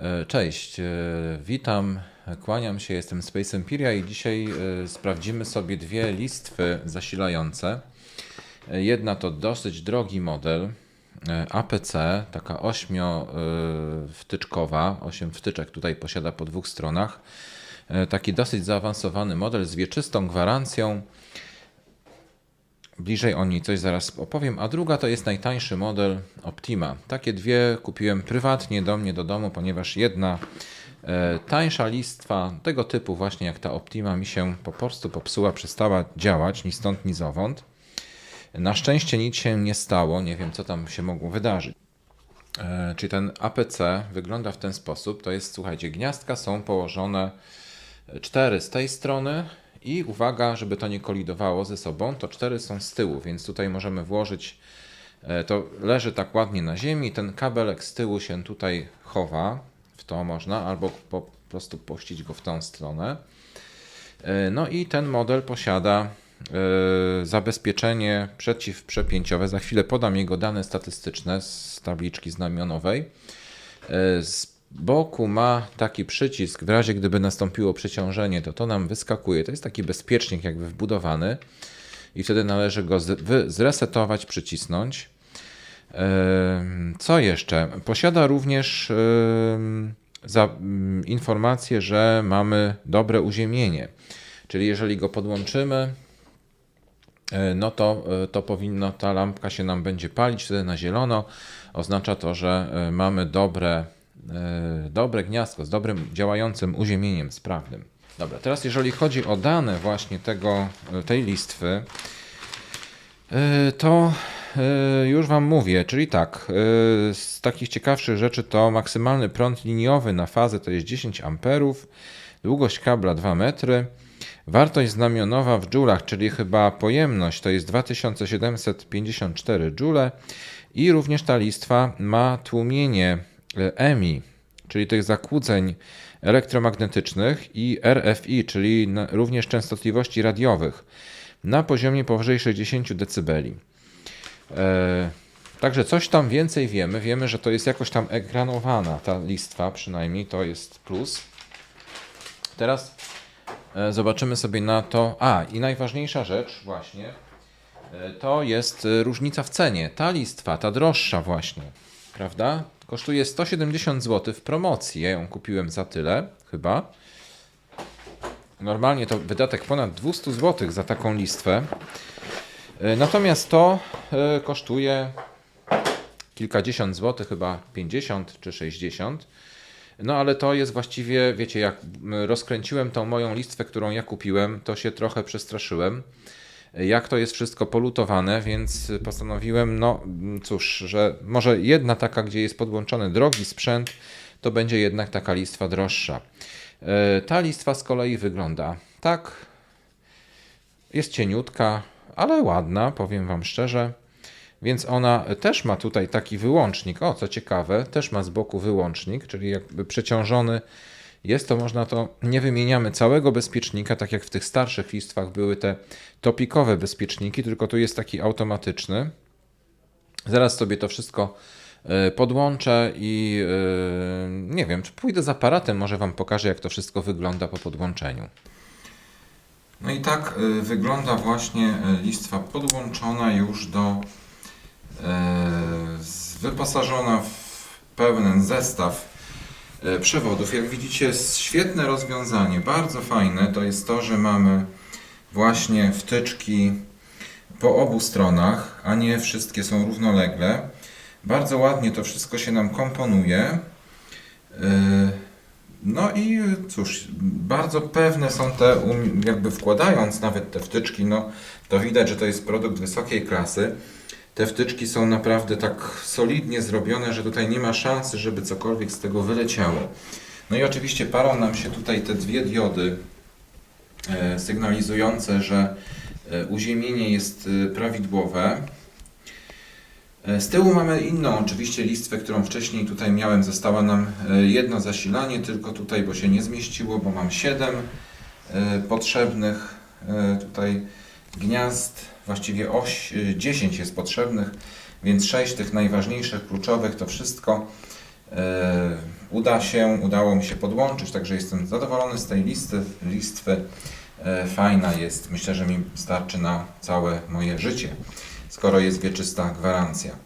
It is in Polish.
E, Cześć, e, witam, kłaniam się, jestem Space Empiria i dzisiaj e, sprawdzimy sobie dwie listwy zasilające. Jedna to dosyć drogi model APC, taka ośmiowtyczkowa, 8 wtyczek tutaj posiada po dwóch stronach. Taki dosyć zaawansowany model z wieczystą gwarancją. Bliżej o niej coś zaraz opowiem. A druga to jest najtańszy model Optima. Takie dwie kupiłem prywatnie do mnie do domu, ponieważ jedna e, tańsza listwa tego typu właśnie jak ta Optima mi się po prostu popsuła, przestała działać, ni stąd, ni zowąd. Na szczęście nic się nie stało, nie wiem co tam się mogło wydarzyć. E, czyli ten APC wygląda w ten sposób. To jest, słuchajcie, gniazdka są położone cztery z tej strony i uwaga, żeby to nie kolidowało ze sobą, to cztery są z tyłu, więc tutaj możemy włożyć, e, to leży tak ładnie na ziemi, ten kabelek z tyłu się tutaj chowa, w to można, albo po prostu puścić go w tą stronę. E, No i ten model posiada e, zabezpieczenie przeciwprzepięciowe. Za chwilę podam jego dane statystyczne z tabliczki znamionowej. Z boku ma taki przycisk, w razie gdyby nastąpiło przeciążenie, to to nam wyskakuje. To jest taki bezpiecznik jakby wbudowany i wtedy należy go zresetować, przycisnąć. Em, Co jeszcze? Posiada również za, mm, informację, że mamy dobre uziemienie. Czyli jeżeli go podłączymy, e, no to, e, to powinno, ta lampka się nam będzie palić wtedy na zielono. Oznacza to, że e, mamy dobre, dobre gniazdko z dobrym działającym uziemieniem sprawnym. Dobra, teraz jeżeli chodzi o dane właśnie tego, e, tej listwy, e, to e, już Wam mówię, czyli tak, e, z takich ciekawszych rzeczy to maksymalny prąd liniowy na fazę to jest 10 amperów, długość kabla 2 metry, wartość znamionowa w dżulach, czyli chyba pojemność to jest 2754 dżule i również ta listwa ma tłumienie e, EMI, czyli tych zakłóceń elektromagnetycznych i RFI, czyli również częstotliwości radiowych na poziomie powyżej 60 dB. E, Także coś tam więcej wiemy. Wiemy, że to jest jakoś tam ekranowana ta listwa, przynajmniej to jest plus. Teraz e, zobaczymy sobie na to. A, i najważniejsza rzecz, właśnie, e, to jest e, różnica w cenie. Ta listwa, ta droższa, właśnie, prawda? Kosztuje 170 zł w promocji. Ja ją kupiłem za tyle, chyba. Normalnie to wydatek ponad 200 zł za taką listwę. E, Natomiast to e, kosztuje kilkadziesiąt złotych, chyba 50 czy 60. No ale to jest właściwie, wiecie, jak rozkręciłem tą moją listwę, którą ja kupiłem, to się trochę przestraszyłem. Jak to jest wszystko polutowane, więc postanowiłem, no cóż, że może jedna taka, gdzie jest podłączony drogi sprzęt, to będzie jednak taka listwa droższa. E, Ta listwa z kolei wygląda tak. Jest cieniutka, ale ładna, powiem Wam szczerze. Więc ona też ma tutaj taki wyłącznik. O, co ciekawe, też ma z boku wyłącznik, czyli jakby przeciążony jest to, można to, nie wymieniamy całego bezpiecznika, tak jak w tych starszych listwach były te topikowe bezpieczniki, tylko tu jest taki automatyczny. Zaraz sobie to wszystko e, podłączę i e, nie wiem, czy pójdę z aparatem, może Wam pokażę, jak to wszystko wygląda po podłączeniu. No i tak y, wygląda właśnie listwa podłączona już do wyposażona w pełen zestaw przewodów. Jak widzicie, świetne rozwiązanie, bardzo fajne. To jest to, że mamy właśnie wtyczki po obu stronach, a nie wszystkie są równolegle. Bardzo ładnie to wszystko się nam komponuje. Y, no i cóż, bardzo pewne są te, um- jakby wkładając nawet te wtyczki, no to widać, że to jest produkt wysokiej klasy. Te wtyczki są naprawdę tak solidnie zrobione, że tutaj nie ma szansy, żeby cokolwiek z tego wyleciało. No i oczywiście parą nam się tutaj te dwie diody e, sygnalizujące, że e, uziemienie jest e, prawidłowe. Z tyłu mamy inną oczywiście listwę, którą wcześniej tutaj miałem. Została nam jedno zasilanie, tylko tutaj, bo się nie zmieściło, bo mam 7 potrzebnych tutaj gniazd, właściwie oś, e, 10 jest potrzebnych, więc 6 tych najważniejszych, kluczowych to wszystko e, uda się, udało mi się podłączyć, także jestem zadowolony z tej listy, listwy. E, Fajna jest, myślę, że mi starczy na całe moje życie, skoro jest wieczysta gwarancja.